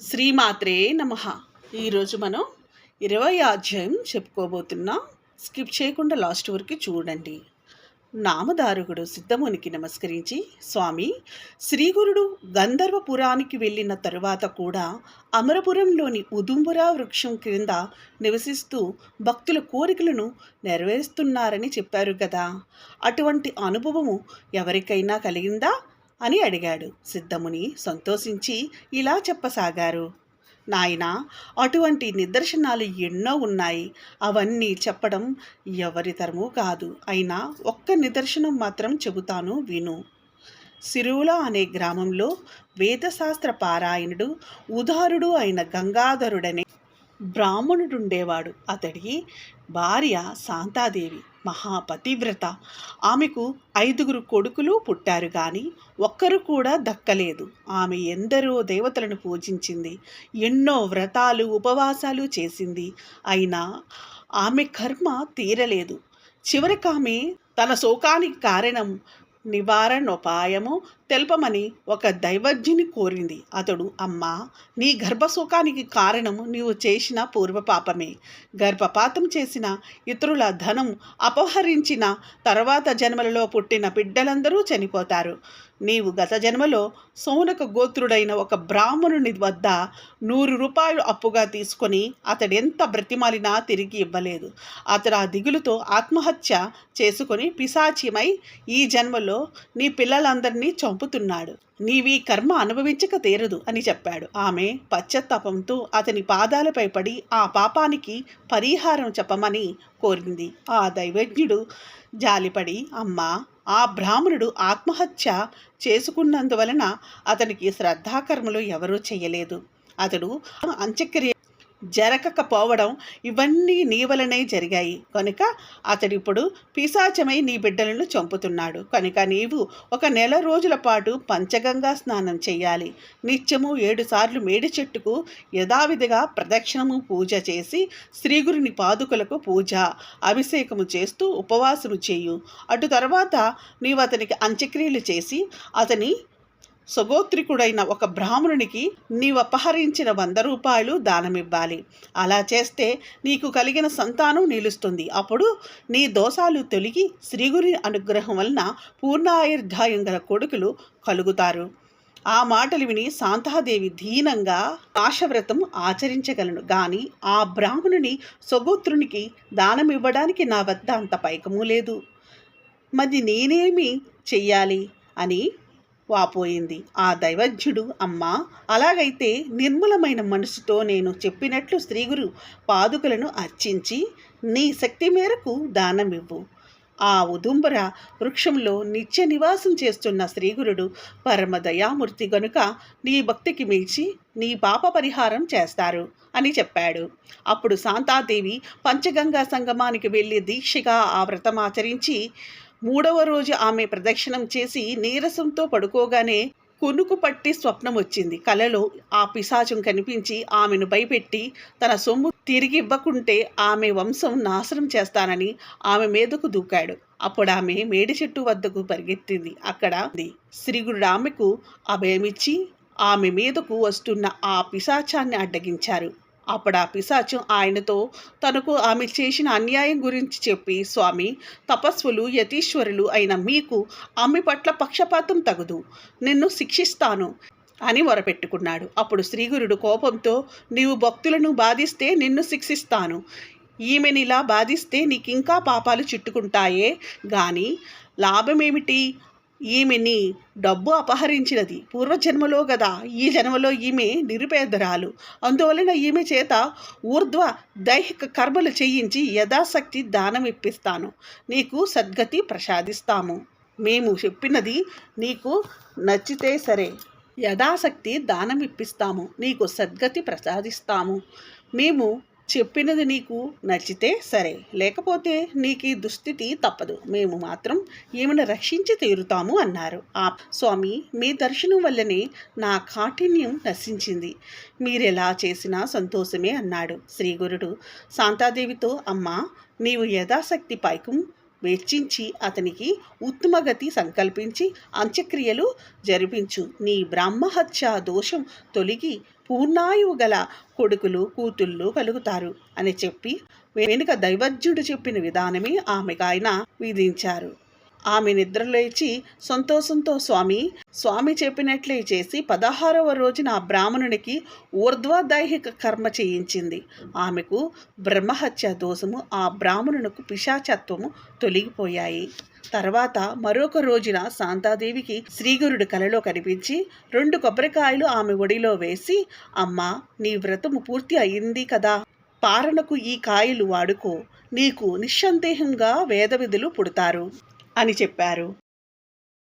శ్రీమాత్రే నమ. ఈరోజు మనం ఇరవై అధ్యాయం చెప్పుకోబోతున్నాం స్కిప్ చేయకుండా లాస్ట్ వరకు చూడండి. నామదారుగుడు సిద్ధమునికి నమస్కరించి స్వామి శ్రీగురుడు గంధర్వపురానికి వెళ్ళిన తరువాత కూడా అమరపురంలోని ఉదుంబురా వృక్షం క్రింద నివసిస్తూ భక్తుల కోరికలను నెరవేరుస్తున్నారని చెప్పారు కదా. అటువంటి అనుభవము ఎవరికైనా కలిగిందా? అని అడిగాడు. సిద్ధముని సంతోషించి ఇలా చెప్పసాగారు. నాయన అటువంటి నిదర్శనాలు ఎన్నో ఉన్నాయి. అవన్నీ చెప్పడం ఎవరి తరము కాదు. అయినా ఒక్క నిదర్శనం మాత్రం చెబుతాను విను. సిరువుల అనే గ్రామంలో వేదశాస్త్ర పారాయణుడు ఉదారుడు అయిన గంగాధరుడనే బ్రాహ్మణుడుండేవాడు. అతడి భార్య శాంతాదేవి. మహాపతివ్రత. ఆమెకు ఐదుగురు కొడుకులు పుట్టారు కానీ ఒక్కరు కూడా దక్కలేదు. ఆమె ఎందరో దేవతలను పూజించింది. ఎన్నో వ్రతాలు ఉపవాసాలు చేసింది. అయినా ఆమె కర్మ తీరలేదు. చివరికి ఆమె తన శోకానికి కారణం నివారణోపాయము తెల్పమని ఒక దైవజ్ఞిని కోరింది. అతడు అమ్మా నీ గర్భశోకానికి కారణము నీవు చేసిన పూర్వపాపమే. గర్భపాతం చేసిన ఇతరుల ధనం అపహరించిన తర్వాత జన్మలలో పుట్టిన బిడ్డలందరూ చనిపోతారు. నీవు గత జన్మలో సోనక గోత్రుడైన ఒక బ్రాహ్మణుని వద్ద నూరు రూపాయలు అప్పుగా తీసుకొని అతడు ఎంత బ్రతిమాలినా తిరిగి ఇవ్వలేదు. అతడు ఆ దిగులుతో ఆత్మహత్య చేసుకొని పిశాచిమై ఈ జన్మలో నీ పిల్లలందరినీ చంపుతున్నాడు. నీవీ కర్మ అనుభవించక తీరదు అని చెప్పాడు. ఆమె పశ్చత్తాపంతో అతని పాదాలపై పడి ఆ పాపానికి పరిహారం చెప్పమని కోరింది. ఆ దైవజ్ఞుడు జాలిపడి అమ్మా ఆ బ్రాహ్మణుడు ఆత్మహత్య చేసుకున్నందువలన అతనికి శ్రద్ధాకర్మలు ఎవరూ చేయలేదు. అతడు అంత్యక్రియ జరగకపోవడం ఇవన్నీ నీ వలనే జరిగాయి. కనుక అతడిప్పుడు పిశాచమై నీ బిడ్డలను చంపుతున్నాడు. కనుక నీవు ఒక నెల రోజుల పాటు పంచగంగా స్నానం చేయాలి. నిత్యము ఏడుసార్లు మేడి చెట్టుకు యథావిధిగా ప్రదక్షిణము పూజ చేసి శ్రీగురుని పాదుకలకు పూజ అభిషేకము చేస్తూ ఉపవాసము చేయు. అటు తర్వాత నీవు అతనికి అంత్యక్రియలు చేసి అతని సుగోత్రికుడైన ఒక బ్రాహ్మణునికి నీవు అపహరించిన వంద రూపాయలు దానమివ్వాలి. అలా చేస్తే నీకు కలిగిన సంతానం నిలుస్తుంది. అప్పుడు నీ దోషాలు తొలగి శ్రీగురి అనుగ్రహం వలన పూర్ణాయుర్ధాయం గల కొడుకులు కలుగుతారు. ఆ మాటలు విని శాంతాదేవి దీనంగా ఆశవ్రతం ఆచరించగలను. గాని ఆ బ్రాహ్మణుని సుగోత్రునికి దానం ఇవ్వడానికి నా వద్ద అంత పైకము లేదు. మరి నేనేమి చెయ్యాలి? అని వాపోయింది. ఆ దైవజ్ఞుడు అమ్మా అలాగైతే నిర్మలమైన మనసుతో నేను చెప్పినట్లు శ్రీగురు పాదుకలను అర్చించి నీ శక్తి మేరకు దానమివ్వు. ఆ ఉదుంబర వృక్షంలో నిత్య నివాసం చేస్తున్న శ్రీగురుడు పరమ దయామూర్తి గనుక నీ భక్తికి మించి నీ పాప పరిహారం చేస్తారు అని చెప్పాడు. అప్పుడు శాంతాదేవి పంచగంగా సంగమానికి వెళ్ళి దీక్షగా ఆ వ్రతం ఆచరించి మూడవ రోజు ఆమె ప్రదక్షిణం చేసి నీరసంతో పడుకోగానే కొనుకు పట్టి స్వప్నం వచ్చింది. కలలో ఆ పిశాచం కనిపించి ఆమెను భయపెట్టి తన సొమ్ము తిరిగి ఇవ్వకుంటే ఆమె వంశం నాశనం చేస్తానని ఆమె మీదకు దూకాడు. అప్పుడు ఆమె మేడి చెట్టు వద్దకు పరిగెత్తింది. అక్కడ శ్రీగురుడు ఆమెకు అభయమిచ్చి ఆమె మీదకు వస్తున్న ఆ పిశాచాన్ని అడ్డగించారు. అప్పుడు ఆ పిశాచం ఆయనతో తనకు ఆమె చేసిన అన్యాయం గురించి చెప్పి స్వామి తపస్సులు యతీశ్వరులు అయిన మీకు ఆమె పట్ల పక్షపాతం తగదు. నిన్ను శిక్షిస్తాను అని మొరపెట్టుకున్నాడు. అప్పుడు శ్రీగురుడు కోపంతో నీవు భక్తులను బాధిస్తే నిన్ను శిక్షిస్తాను. ఈమెనిలా బాధిస్తే నీకింకా పాపాలు చుట్టుకుంటాయే. గాని లాభమేమిటి? ఈమెని డబ్బు అపహరించినది. పూర్వజన్మలో గదా ఈ జన్మలో ఈమె నిరుపేదరాలు. అందువలన ఈమె చేత ఊర్ధ్వ దైహిక కర్మలు చేయించి యథాశక్తి దానం ఇప్పిస్తాను. నీకు సద్గతి ప్రసాదిస్తాము. మేము చెప్పినది నీకు నచ్చితే సరే. యథాశక్తి దానం ఇప్పిస్తాము. నీకు సద్గతి ప్రసాదిస్తాము. మేము చెప్పినది నీకు నచ్చితే సరే లేకపోతే నీకు ఈ దుస్థితి తప్పదు. మేము మాత్రం ఈమెను రక్షించి తీరుతాము అన్నారు. ఆ స్వామి మీ దర్శనం వల్లనే నా కాఠిన్యం నశించింది. మీరెలా చేసినా సంతోషమే అన్నాడు శ్రీగురుడు. శాంతాదేవితో అమ్మా నీవు యథాశక్తి పైకం వెచ్చించి అతనికి ఉత్తమగతి సంకల్పించి అంత్యక్రియలు జరిపించు. నీ బ్రహ్మహత్య దోషం తొలగి పూర్ణాయువు గల కొడుకులు కూతుళ్ళు కలుగుతారు అని చెప్పి వెనుక దైవజ్ఞుడు చెప్పిన విధానమే ఆమెకు ఆయన విధించారు. ఆమె నిద్రలేచి సంతోషంతో స్వామి స్వామి చెప్పినట్లే చేసి పదహారవ రోజున ఆ బ్రాహ్మణునికి ఊర్ధ్వదైహిక కర్మ చేయించింది. ఆమెకు బ్రహ్మహత్య దోషము ఆ బ్రాహ్మణునకు పిశాచత్వము తొలగిపోయాయి. తర్వాత మరొక రోజున శాంతాదేవికి శ్రీగురుడు కలలో కనిపించి రెండు కొబ్బరికాయలు ఆమె ఒడిలో వేసి అమ్మా నీ వ్రతము పూర్తి అయింది కదా పారణకు ఈ కాయలు వాడుకో నీకు నిస్సందేహంగా వేద విధులు పుడతారు. అని చెప్పారు.